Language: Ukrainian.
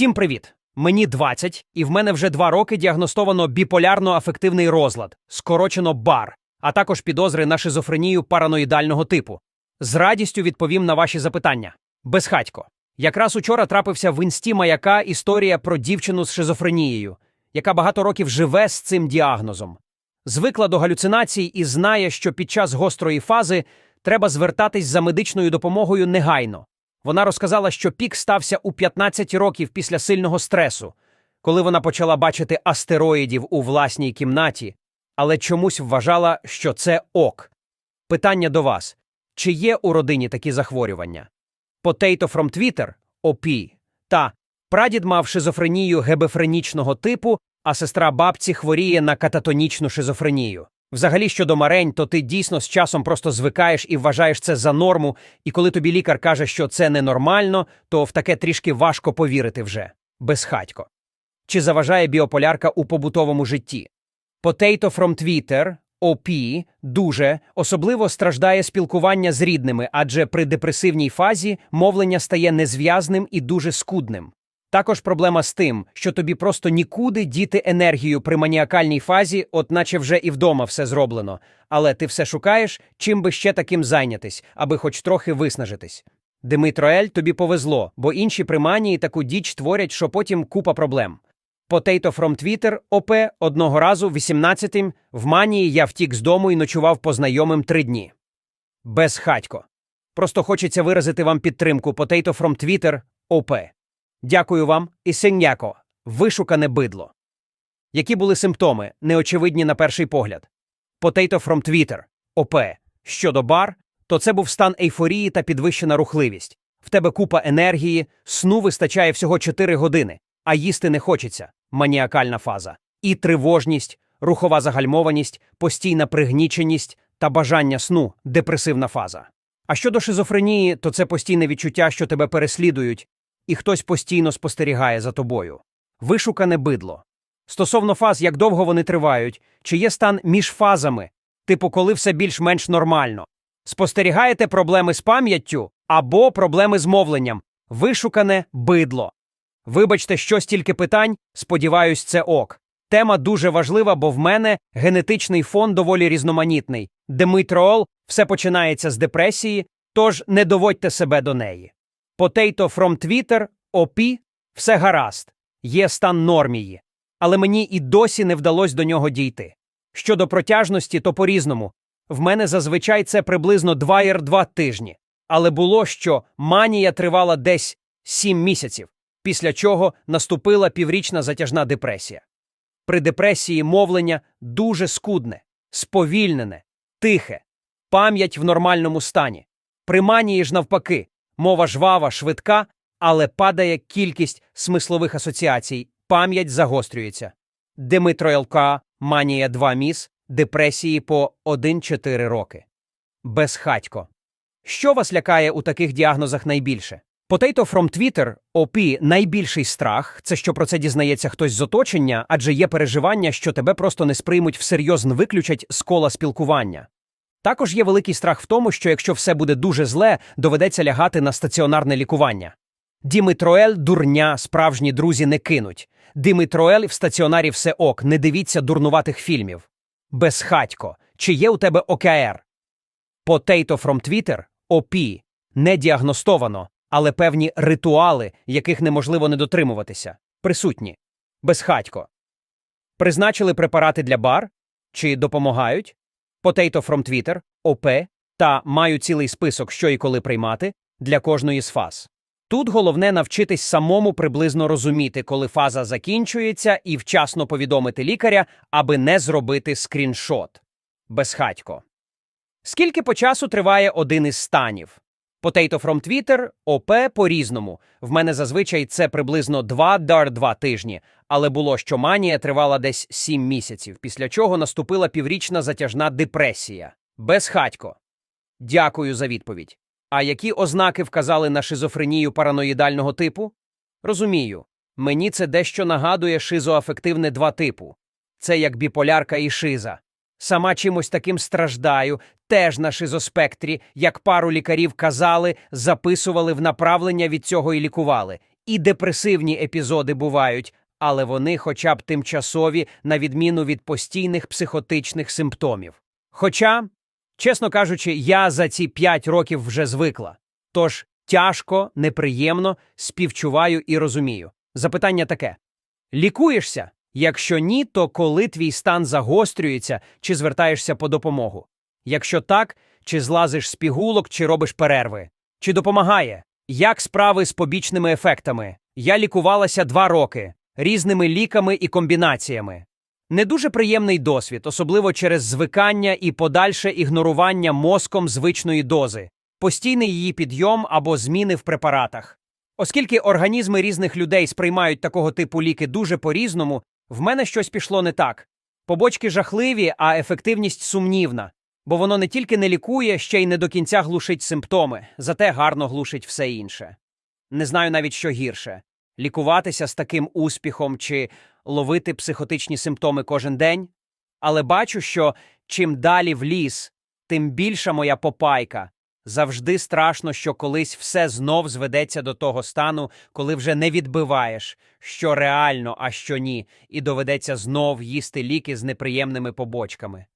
Всім привіт! Мені 20, і в мене вже два роки діагностовано біполярно-афективний розлад, скорочено БАР, а також підозри на шизофренію параноїдального типу. З радістю відповім на ваші запитання. Безхатько. Якраз учора трапився в інсті маяка історія про дівчину з шизофренією, яка багато років живе з цим діагнозом. Звикла до галюцинацій і знає, що під час гострої фази треба звертатись за медичною допомогою негайно. Вона розказала, що пік стався у 15 років після сильного стресу, коли вона почала бачити астероїдів у власній кімнаті, але чомусь вважала, що це ок. Питання до вас: чи є у родині такі захворювання? Potato from Twitter ОП. Та прадід мав шизофренію гебефренічного типу, а сестра бабці хворіє на кататонічну шизофренію. Взагалі, щодо марень, то ти дійсно з часом просто звикаєш і вважаєш це за норму, і коли тобі лікар каже, що це ненормально, то в таке трішки важко повірити вже безхатько. Чи заважає біополярка у побутовому житті? Potato from Twitter ОП дуже особливо страждає спілкування з рідними, адже при депресивній фазі мовлення стає незв'язним і дуже скудним. Також проблема з тим, що тобі просто нікуди діти енергію при маніакальній фазі, от наче вже і вдома все зроблено, але ти все шукаєш, чим би ще таким зайнятись, аби хоч трохи виснажитись. Димитроель, тобі повезло, бо інші при манії таку діч творять, що потім купа проблем. Potato from Twitter ОП одного разу 18-м в манії я втік з дому і ночував по знайомим три дні. Безхатько. Просто хочеться виразити вам підтримку Potato from Twitter ОП. Дякую вам і синяко, вишукане бидло. Які були симптоми, неочевидні на перший погляд? Potato from Twitter ОП. Щодо бар, то це був стан ейфорії та підвищена рухливість. В тебе купа енергії, сну вистачає всього 4 години, а їсти не хочеться маніакальна фаза. І тривожність, рухова загальмованість, постійна пригніченість та бажання сну депресивна фаза. А щодо шизофренії, то це постійне відчуття, що тебе переслідують, і хтось постійно спостерігає за тобою. Вишукане бидло. Стосовно фаз, як довго вони тривають, чи є стан між фазами, типу, коли все більш-менш нормально. Спостерігаєте проблеми з пам'яттю або проблеми з мовленням. Вишукане бидло. Вибачте, що стільки питань, сподіваюсь, це ок. Тема дуже важлива, бо в мене генетичний фон доволі різноманітний. Демитроол все починається з депресії, тож не доводьте себе до неї. Potato from Twitter, OP, все гаразд, є стан нормії. Але мені і досі не вдалося до нього дійти. Щодо протяжності, то по-різному. В мене зазвичай це приблизно 2-2 тижні. Але було, що манія тривала десь 7 місяців, після чого наступила піврічна затяжна депресія. При депресії мовлення дуже скудне, сповільнене, тихе, пам'ять в нормальному стані. При манії ж навпаки, мова жвава, швидка, але падає кількість смислових асоціацій, пам'ять загострюється. Димитроелка, манія 2 міс, депресії по 1-4 роки. Безхатько. Що вас лякає у таких діагнозах найбільше? Potato from Twitter, OP, найбільший страх це що про це дізнається хтось з оточення, адже є переживання, що тебе просто не сприймуть всерйоз виключать з кола спілкування. Також є великий страх в тому, що якщо все буде дуже зле, доведеться лягати на стаціонарне лікування. Дімитроель дурня, справжні друзі не кинуть. Димитроель в стаціонарі все ок, не дивіться дурнуватих фільмів. Безхатько, чи є у тебе ОКР? Potato from Twitter, OP, не діагностовано, але певні ритуали, яких неможливо не дотримуватися, присутні. Безхатько. Призначили препарати для бар? Чи допомагають? Potato from Twitter, OP та маю цілий список, що і коли приймати, для кожної з фаз. Тут головне навчитись самому приблизно розуміти, коли фаза закінчується, і вчасно повідомити лікаря, аби не зробити скріншот. Безхатько. Скільки по часу триває один із станів? Potato from Twitter, ОП по-різному. В мене зазвичай це приблизно 2-2 тижні, але було, що манія тривала десь 7 місяців, після чого наступила піврічна затяжна депресія. Безхатько. Дякую за відповідь. А які ознаки вказали на шизофренію параноїдального типу? Розумію. Мені це дещо нагадує шизоафективне два типу. Це як біполярка і шиза. Сама чимось таким страждаю, теж на шизоспектрі, як пару лікарів казали, записували в направлення від цього і лікували. І депресивні епізоди бувають, але вони хоча б тимчасові, на відміну від постійних психотичних симптомів. Хоча, чесно кажучи, я за ці п'ять років вже звикла. Тож тяжко, неприємно, співчуваю і розумію. Запитання таке: лікуєшся? Якщо ні, то коли твій стан загострюється, чи звертаєшся по допомогу? Якщо так, чи злазиш з пігулок, чи робиш перерви? Чи допомагає? Як справи з побічними ефектами? Я лікувалася два роки різними ліками і комбінаціями. Не дуже приємний досвід, особливо через звикання і подальше ігнорування мозком звичної дози, постійний її підйом або зміни в препаратах. Оскільки організми різних людей сприймають такого типу ліки дуже по-різному, в мене щось пішло не так. Побочки жахливі, а ефективність сумнівна, бо воно не тільки не лікує, ще й не до кінця глушить симптоми, зате гарно глушить все інше. Не знаю навіть, що гірше лікуватися з таким успіхом чи ловити психотичні симптоми кожен день. Але бачу, що чим далі в ліс, тим більша моя попайка. Завжди страшно, що колись все знов зведеться до того стану, коли вже не відбиваєш, що реально, а що ні, і доведеться знов їсти ліки з неприємними побочками.